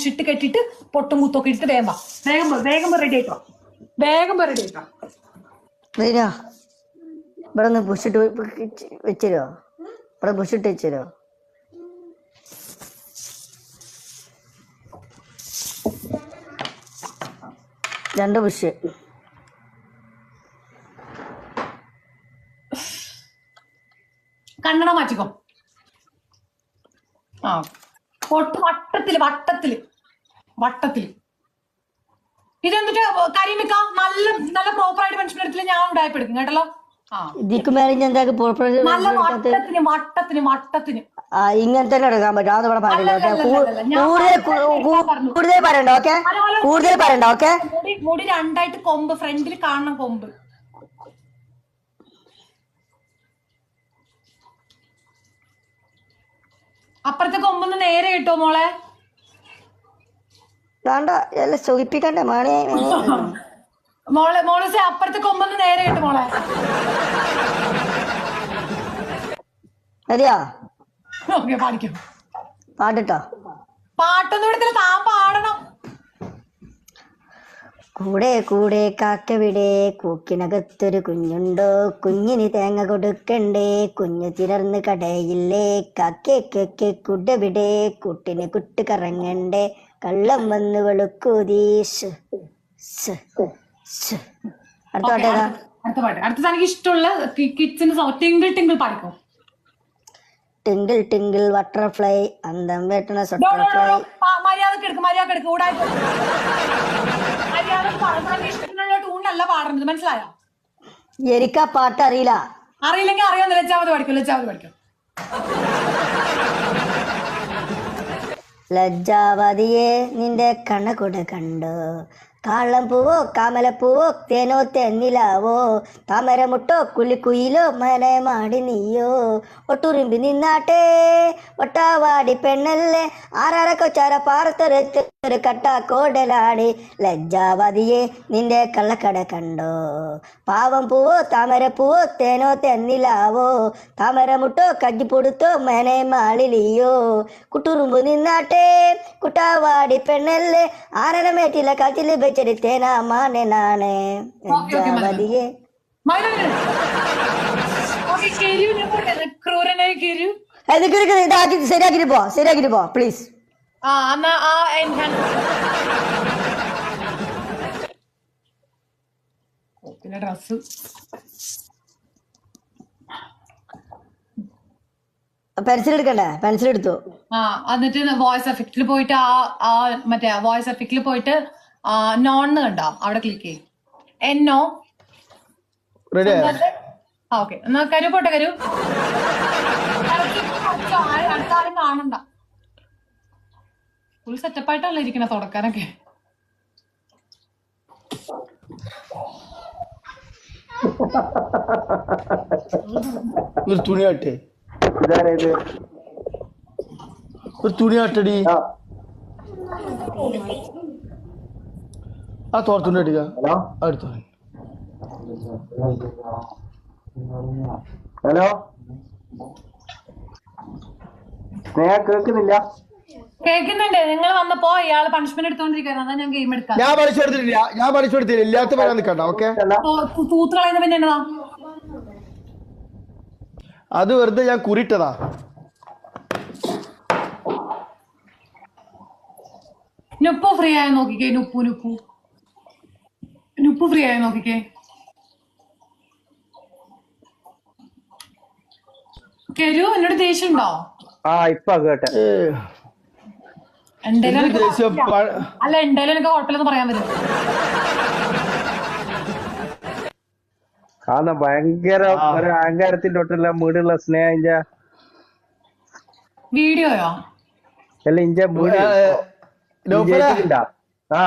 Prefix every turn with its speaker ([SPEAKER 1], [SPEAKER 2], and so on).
[SPEAKER 1] കുശിട്ട് കെട്ടിട്ട് പൊട്ടും കുത്തൊക്കെ ഇട്ട് വേഗം. വേഗം വേഗം റെഡി ആയിട്ടോ വേഗം റെഡി ആയിട്ടോ
[SPEAKER 2] ഇവിടെ ഒന്ന് പുഷിട്ട് വെച്ചരോ? ഇവിടെ പുഷിട്ട് വെച്ചരോ? രണ്ട് പുഷ്
[SPEAKER 1] കണ്ണട മാറ്റിക്കോ. ആ പൊട്ട് വട്ടത്തിൽ വട്ടത്തിൽ. വട്ടത്തിൽ. ഇതെന്നിട്ട് കരിമിക്ക നല്ല നല്ല പ്രോപ്പർ ആയിട്ട് മനുഷ്യന്റെ എടുത്തില്ല? ഞാൻ ഉണ്ടായപ്പെടുക്കും കേട്ടല്ലോ? വട്ടത്തിന് വട്ടത്തിന് വട്ടത്തിന്
[SPEAKER 2] ഇങ്ങനെ തന്നെ എടുക്കാൻ പറ്റും. അത് ഇവിടെ
[SPEAKER 1] ഞാൻ
[SPEAKER 2] കൂടുതൽ പറയണ്ട ഓക്കെ? കൂടുതൽ പറയണ്ട ഓക്കെ?
[SPEAKER 1] മുടി മുടി രണ്ടായിട്ട് കൊമ്പ് ഫ്രണ്ടിൽ കാണണം കൊമ്പ്. അപ്പുറത്തെ കൊമ്പൊന്ന് നേരെ കിട്ടോ മോളെ?
[SPEAKER 2] വേണ്ട എല്ലാം സുഖിപ്പിക്കണ്ടേ?
[SPEAKER 1] മോളെ മോളെ. മോളെ അപ്പുറത്തെ കൊമ്പൊന്ന് നേരെ കിട്ടും മോളെ.
[SPEAKER 2] മതിയോ
[SPEAKER 1] ഓക്കെ പാടിക്കും.
[SPEAKER 2] പാട്ടിട്ടോ
[SPEAKER 1] പാട്ടൊന്നും എടുത്തില്ല താൻ പാടണം.
[SPEAKER 2] കൂടെ കൂടെ കാക്കവിടെ കൂക്കിനകത്തൊരു കുഞ്ഞുണ്ടോ? കുഞ്ഞിന് തേങ്ങ കൊടുക്കണ്ടേ? കുഞ്ഞു ചിലർന്ന് കടയില്ലേ? കാക്കേ കേക്കെ കുടവിടെ കുട്ടിന് കുട്ട് കറങ്ങണ്ടേ? കള്ളം വന്ന് വെളുക്കൂ അടുത്ത
[SPEAKER 1] അടുത്ത പാട്ട്. അടുത്ത തനിക്ക് ഇഷ്ടമുള്ള കിഡ്സിന് ടിങ്കിൾ ടിങ്കിൾ പാടിക്കോ?
[SPEAKER 2] ടിങ്കിൾ ടിങ്കിൾ ബട്ടർഫ്ലൈ അന്തം വെട്ടണ
[SPEAKER 1] സ്വട്ടർഫ്ലൈ
[SPEAKER 2] ബട്ടർഫ്ലൈ
[SPEAKER 1] മര്യാദയ്ക്ക് എടുക്കും മര്യാദയ്ക്ക് എടുക്ക് ഊടായി മര്യാദയ്ക്ക് ഇഷ്ടത്തിനുള്ള ട്യൂണിലല്ല പാടുന്നത് മനസ്സിലായോ?
[SPEAKER 2] എനിക്ക് ആ പാട്ട് അറിയില്ല.
[SPEAKER 1] അറിയില്ലെങ്കിൽ അറിയാമെന്ന് ലജ്ജാവത് പഠിക്കും ലജ്ജാവത് പഠിക്കും.
[SPEAKER 2] ലജ്ജാവതിയെ നിന്റെ കണ്ണകുട കണ്ടു. കാളം പൂവോ കാമലപ്പൂവോ തേനോ തെന്നിലാവോ? താമരമുട്ടോ കുളിക്കുയിലോ മനമാടി നീയോ? ഒട്ടുറുമ്പി നിന്നാട്ടെ ഒട്ടാവാടി പെണ്ണല്ലേ? ആറാറ കൊച്ചാര പാറത്തൊരു കട്ട കോടലാടി ലജ്ജാവതിയെ നിന്റെ കള്ളക്കട കണ്ടോ? പാവം പൂവോ താമരപ്പൂവോ തേനോ തെന്നിലാവോ? താമരമുട്ടോ കജ്ജിപ്പൊടുത്തോ മനെ മാളിലിയോ കുട്ടുറുമ്പ് നിന്നാട്ടെ കുട്ടാവാടി പെണ്ണല്ലേ? ആറരമേറ്റില കച്ചിൽ വെച്ചടി തേനാ മാനെ നാണേ ലജ്ജാവതിയെ ഇതാക്കി ശരിയാക്കിട്ട് പോ ശരിയാക്കിട്ട് പോ പ്ലീസ്
[SPEAKER 1] പിന്നെ ഡ്രസ്
[SPEAKER 2] പെൻസിൽ എടുക്കണ്ടേ? പെൻസിൽ എടുത്തു.
[SPEAKER 1] ആ എന്നിട്ട് വോയിസ് എഫക്റ്റിൽ പോയിട്ട് ആ ആ മറ്റേ വോയിസ് എഫക്റ്റിൽ പോയിട്ട് നോൺ കണ്ടോ? അവിടെ ക്ലിക്ക് ചെയ്യും. എന്നോ
[SPEAKER 3] റെഡി
[SPEAKER 1] ആ ഓക്കെ എന്നാ കരു പോട്ടെ കരു. അടുത്ത ആരും കാണണ്ട. ഫുൾ സെറ്റപ്പായിട്ടല്ല ഇരിക്കണ തുടക്കാനൊക്കെ?
[SPEAKER 3] ഒരു
[SPEAKER 4] തുണിയാട്ടെ
[SPEAKER 3] ഒരു തുണി ആട്ടടി.
[SPEAKER 4] ആ
[SPEAKER 3] തോർത്തുണ്ട് തോർ തുണി അടിക്ക
[SPEAKER 4] ഹലോ?
[SPEAKER 3] അടുത്ത
[SPEAKER 4] ഹലോ? സ്നേഹ കേൾക്കുന്നില്ല?
[SPEAKER 1] കേൾക്കുന്നുണ്ട്. നിങ്ങൾ വന്നപ്പോ ഇയാൾ പണിഷ്മെന്റ് എടുത്തോണ്ടിരിക്കുന്നത് അതാ ഞാൻ ഗെയിം എടുക്കാം
[SPEAKER 3] ഞാൻ പഠിച്ചു കൊടുത്തിട്ടില്ല. ഞാൻ പഠിച്ചു കൊടുത്തില്ല. ഇല്ലാത്ത പറയാൻ നിൽക്കണ്ട ഓക്കെ?
[SPEAKER 1] തൂത്ത് കളയുന്ന പിന്നെ എന്നതാ
[SPEAKER 3] അത് വെറുതെ ഞാൻ കുറിട്ടതാ.
[SPEAKER 1] നുപ്പു ഫ്രീ ആയി നോക്കിക്കേ. നുപ്പു നുപ്പു. നുപ്പു ഫ്രീ ആയി നോക്കിക്കേ കരു എന്നോട് ദേഷ്യം ഉണ്ടോ
[SPEAKER 4] ആ ഇപ്പൊ കേട്ടെ.
[SPEAKER 1] എന്തേലും എനിക്ക്
[SPEAKER 3] ദേഷ്യം. പ-
[SPEAKER 1] അല്ല എന്തേലും എനിക്ക് കുഴപ്പമില്ലെന്ന് പറയാൻ പറ്റും
[SPEAKER 4] കാരണം ഭയങ്കര ഒരു അഹങ്കാരത്തിന്റെ തൊട്ടുള്ള വീടുള്ള സ്നേഹം ഇഞ്ച
[SPEAKER 1] വീഡിയോയോ?
[SPEAKER 4] അല്ല ഇഞ്ച വീട്
[SPEAKER 3] ഏ, നൗഫലെ,
[SPEAKER 4] ഇഞ്ച ആ.